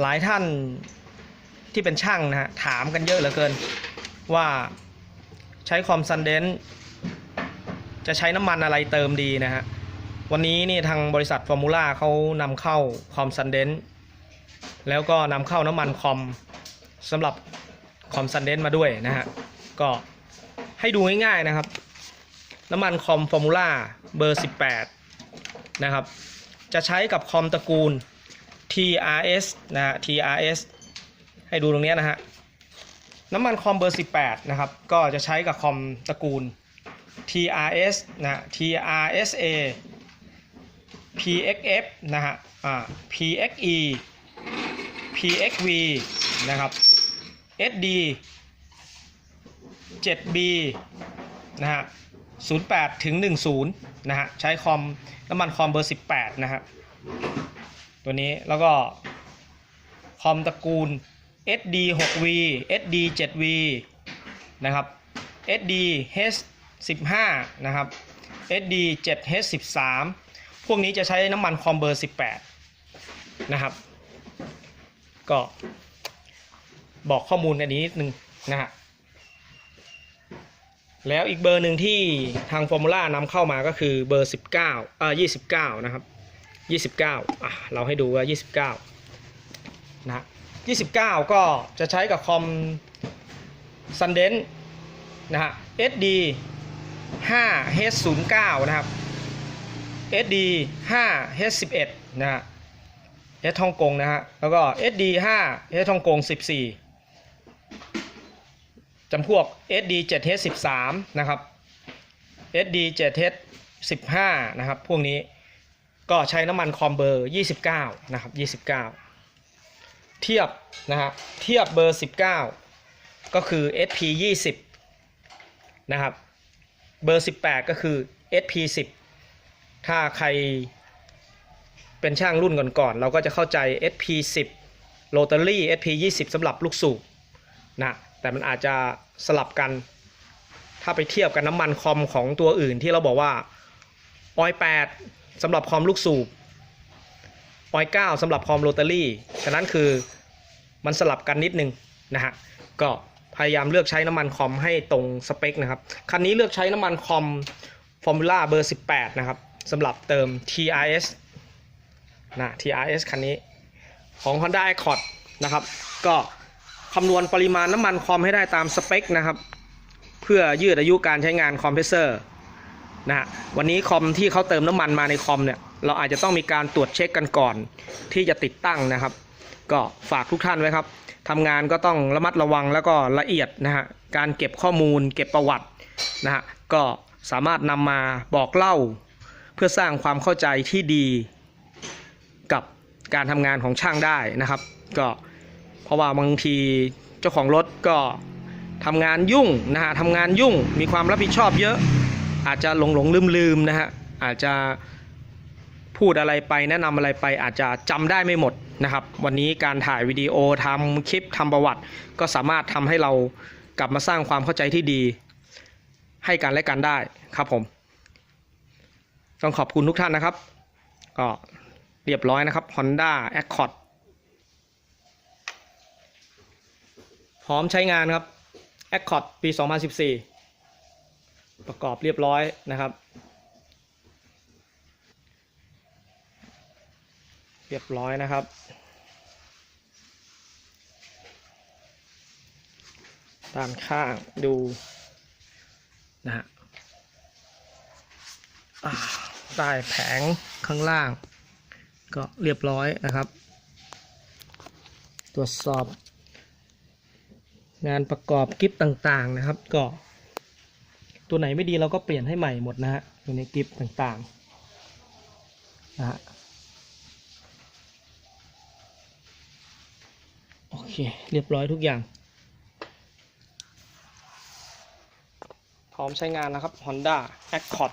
หลายท่านที่เป็นช่างนะฮะถามกันเยอะเหลือเกินว่าใช้คอมซันเดนจะใช้น้ำมันอะไรเติมดีนะฮะ วันนี้นี่ทางบริษัทฟอร์มูล่าเขานำเข้าคอมซันเดนแล้วก็นำเข้าน้ำมันคอมสำหรับคอมซันเดนมาด้วยนะฮะ ก็ให้ดูง่ายๆนะครับ น้ำมันคอมฟอร์มูล่าเบอร์ 18 นะครับ จะใช้กับคอมตระกูล TRS นะฮะ TRS ให้ดูตรงนี้นะฮะ น้ำมันคอมเบอร์ 18 นะครับ ก็จะใช้กับคอมตระกูล TRS นะฮะ TRSA PXF นะฮะ อ่า PXE PXV นะครับ SD 7B นะฮะ 08 ถึง 10 นะฮะ ใช้คอมน้ำมันคอมเบอร์ 18 นะฮะ ตัวนี้แล้วก็คอมตระกูล SD 6V SD 7V นะครับ SD H 15นะครับ SD 7 H 13พวกนี้จะใช้น้ำมันคอมเบอร์ 18 นะครับ ก็บอกข้อมูลอันนี้นิดนึงนะฮะแล้วอีกเบอร์หนึ่งที่ทางฟอร์มูล่านำเข้ามาก็คือเบอร์ 19เอ่อ29 นะครับ 29อะเราให้ดูว่า 29 นะ 29 ก็จะใช้กับคอม s u n d e n c e นะฮะ SD 5 H09 นะครับ SD 5 H11 นะฮะ H ฮ่องกงนะฮะ แล้วก็ SD 5 H ฮ่องกง 14จำพวก SD 7 H 13 นะครับ SD 7 H 15 นะครับ พวกนี้ ก็ใช้น้ำมันคอมเบอร์ 29 นะครับ 29 เทียบนะฮะเทียบเบอร์ 19 ก็คือ SP 20 นะครับ เบอร์ 18 ก็คือ SP 10 ถ้าใครเป็นช่างรุ่นก่อนๆเราก็จะเข้าใจ SP 10โรตารี่ SP 20สำหรับลูกสูบนะแต่มันอาจจะสลับกัน ถ้าไปเทียบกับน้ำมันคอมของตัวอื่นที่เราบอกว่าออย8 สำหรับคอมลูกสูบออย9สำหรับคอมโรตารี่ ฉะนั้นคือมันสลับกันนิดนึงนะฮะ ก็พยายามเลือกใช้น้ำมันคอมให้ตรงสเปคนะครับ คันนี้เลือกใช้น้ำมันคอมฟอร์มูล่าเบอร์ 18 นะครับสำหรับเติม TRS นะ TRS คันนี้ของ Honda Accord นะครับ ก็คำนวณปริมาณน้ำมันคอมให้ได้ตามสเปคนะครับ เพื่อยืดอายุการใช้งานคอมเพรสเซอร์ นะฮะวันนี้คอมที่เขาเติมน้ำมันมาในคอมเนี่ยเราอาจจะต้องมีการตรวจเช็คกันก่อนที่จะติดตั้งนะครับ ก็ฝากทุกท่านไว้ครับทำงานก็ต้องระมัดระวังแล้วก็ละเอียดนะฮะการเก็บข้อมูล เก็บประวัตินะฮะก็สามารถนำมาบอกเล่า เพื่อสร้างความเข้าใจที่ดีกับการทำงานของช่างได้นะครับ ก็เพราะว่าบางทีเจ้าของรถก็ทำงานยุ่งนะฮะทำงานยุ่งมีความรับผิดชอบเยอะ อาจจะหลงหลงลืมลืมนะฮะอาจจะพูดอะไรไปแนะนำอะไรไปอาจจะจำได้ไม่หมดนะครับ วันนี้การถ่ายวิดีโอทำคลิปทำประวัติ ก็สามารถทำให้เรากลับมาสร้างความเข้าใจที่ดี ให้กันและกันได้ครับผม ต้องขอบคุณทุกท่านนะครับ ก็เรียบร้อยนะครับ Honda Accord พร้อมใช้งานครับ Accord ปี 2014 ประกอบเรียบร้อยนะครับ เรียบร้อยนะครับ ด้านข้างดูนะฮะใต้แผงข้างล่าง ก็เรียบร้อยนะครับ ตรวจสอบงานประกอบกิฟต่างๆนะครับ ก็ ตัวไหนไม่ดีเราก็เปลี่ยนให้ใหม่หมดนะฮะตัวในกิฟต่างๆนะฮะโอเค เรียบร้อยทุกอย่าง พร้อมใช้งานแล้วครับ Honda Accord